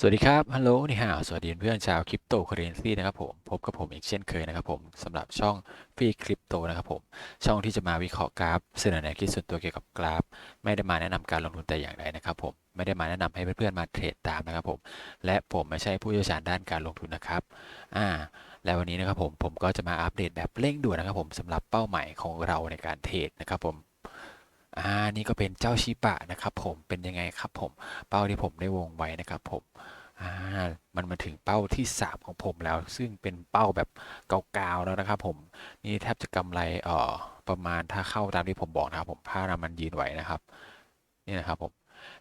สวัสดีครับ ฮัลโหล นี่ฮาวสวัสดีเพื่อนชาวคริปโตเคอเรนซีนะครับผม พบกับผมอีกเช่นเคยนะครับผมสำหรับช่องฟรีคริปโตนะครับผม ช่องที่จะมาวิเคราะห์กราฟ เสนอแนวคิดส่วนตัวเกี่ยวกับกราฟ ไม่ได้มาแนะนำการลงทุนแต่อย่างใดนะครับผม ไม่ได้มาแนะนำให้เพื่อนๆมาเทรดตามนะครับผม และผมไม่ใช่ผู้เชี่ยวชาญด้านการลงทุนนะครับ อ่า แล้ววันนี้นะครับผม ผมก็จะมาอัปเดตแบบเร่งด่วนนะครับผมสำหรับเป้าหมายของเราในการเทรดนะครับผม อ่านี่ก็เป็นเจ้าชิบะนะครับผมเป็นยังไงครับผมเป้าที่ผมได้วงไว้นะครับผมอ่ามันมาถึงเป้าที่ 3 ของผมแล้ว ซึ่งเป็นเป้าแบบเกาๆแล้วนะครับผมนี่แทบจะกำไรเอ่อประมาณถ้าเข้าตามที่ผมบอกนะครับผมถ้ามันยืนไหวนะครับนี่นะครับผม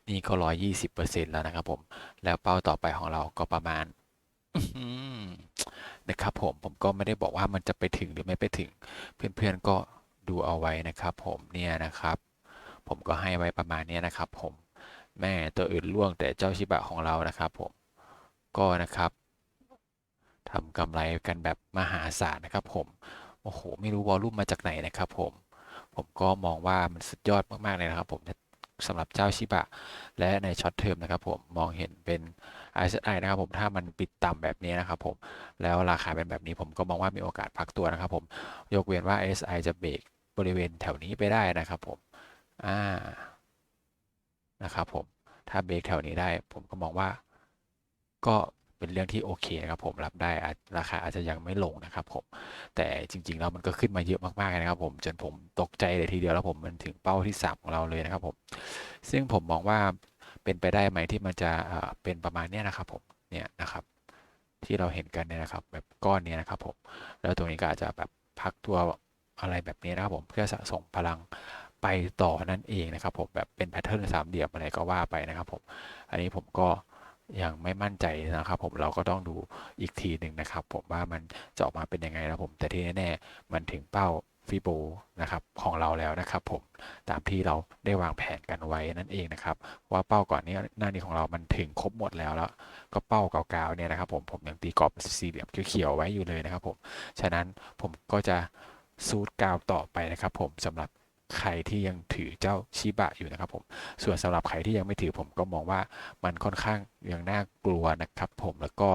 นี่ก็ร้อยยี่สิบเปอร์เซ็นต์แล้วนะครับผมแล้วเป้าต่อไปของเราก็ประมาณนะครับผมผมก็ไม่ได้บอกว่ามันจะไปถึงหรือไม่ไปถึงเพื่อนๆก็ดูเอาไว้นะครับผมเนี่ยนะครับ ผมก็ให้ไว้ประมาณนี้นะครับ ผมแม่ตัวอื่นล่วงแต่เจ้าชิบะของเรานะครับ ผมก็นะครับทำกำไรกันแบบมหาศาลนะครับผมโอ้โหไม่รู้วอลลุ่มมาจากไหนนะครับ ผมผมก็มองว่ามันสุดยอดมากๆเลยนะครับ ผมสำหรับเจ้าชิบะ และในช็อตเทอมนะครับ ผมมองเห็นเป็น RSI นะครับ ผมถ้ามันปิดต่ำแบบนี้นะครับ ผมแล้วราคาเป็นแบบนี้ผมก็มองว่ามีโอกาสพักตัวนะครับ ผมยกเว้นว่า SI จะเบรกบริเวณแถวนี้ไปได้นะครับ ผม อ่านะครับผมถ้าเบรกแถวนี้ได้ ผมก็มองว่าก็เป็นเรื่องที่โอเคนะครับผมรับได้ราคาอาจจะยังไม่ลงนะครับผมแต่จริงๆแล้วมันก็ขึ้นมาเยอะมากๆนะครับผมจนผมตกใจเลยทีเดียวแล้วผมมันถึงเป้าที่สามของเราเลยนะครับผมซึ่งผมมองว่าเป็นไปได้ไหมที่มันจะเป็นประมาณนี้นะครับผมเนี่ยนะครับ ที่เราเห็นกันเนี่ยนะครับ แบบก้อนเนี้ยนะครับผมแล้วตรงนี้ก็อาจจะแบบพักตัวอะไรแบบนี้นะครับผมเพื่อสะสมพลัง ไปต่อนั่นเองนะครับผมแบบเป็นแพทเทิร์นสามเหลี่ยมอะไรก็ว่าไปนะครับผมอันนี้ผมก็ยังไม่มั่นใจนะครับผมเราก็ต้องดูอีกทีหนึ่งนะครับ ผมว่ามันจะออกมาเป็นยังไงนะผม แต่ที่แน่ๆมันถึงเป้าฟิโบนะครับของเราแล้วนะครับ ผมตามที่เราได้วางแผนกันไว้นั่นเองนะครับ ว่าเป้าก่อนนี้หน้านี้ของเรามันถึงครบหมดแล้วแล้ว ก็เป้าเก่าๆเนี่ยนะครับ ผมผมยังตีกรอบสี่เหลี่ยมเขียวๆไว้อยู่เลยนะครับ ผมฉะนั้นผมก็จะซูดกาวต่อไปนะครับ ผมสำหรับ ใครที่ยังถือเจ้าชิบะอยู่นะครับผม ส่วนสำหรับใครที่ยังไม่ถือผมก็มองว่ามันค่อนข้างยังน่ากลัวนะครับผมแล้วก็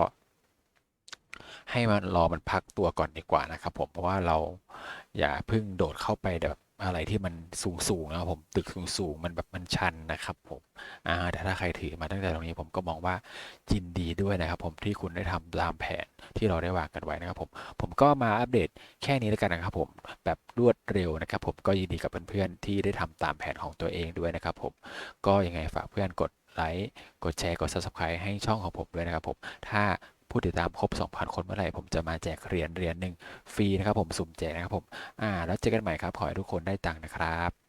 ให้มันรอมันพักตัวก่อนดีกว่านะครับผมเพราะว่าเราอย่าเพิ่งโดดเข้าไปแบบ อะไรที่มันสูงสูงนะครับผมตึกสูงสูงมันแบบมันชันนะครับผมอ่าแต่ถ้าใครถือมาตั้งแต่ตรงนี้ผมก็มองว่ายินดีด้วยนะครับผมที่คุณได้ทำตามแผนที่เราได้วางกันไว้นะครับผมผมก็มาอัปเดตแค่นี้แล้วกันนะครับผมแบบรวดเร็วนะครับผมก็ยินดีกับเพื่อนๆที่ได้ทำตามแผนของตัวเองด้วยนะครับผมก็ยังไงฝากเพื่อนกดไลค์กดแชร์กด subscribe ให้ช่องของผมด้วยนะครับผมถ้า ผู้ติดตามครบ 2,000 คนเมื่อไหร่ผมจะมาแจกเหรียญเหรียญหนึ่งฟรีนะครับผมสุ่มแจกนะครับผมอ่าแล้วเจอกันใหม่ครับ ขอให้ทุกคนได้ตังค์นะครับ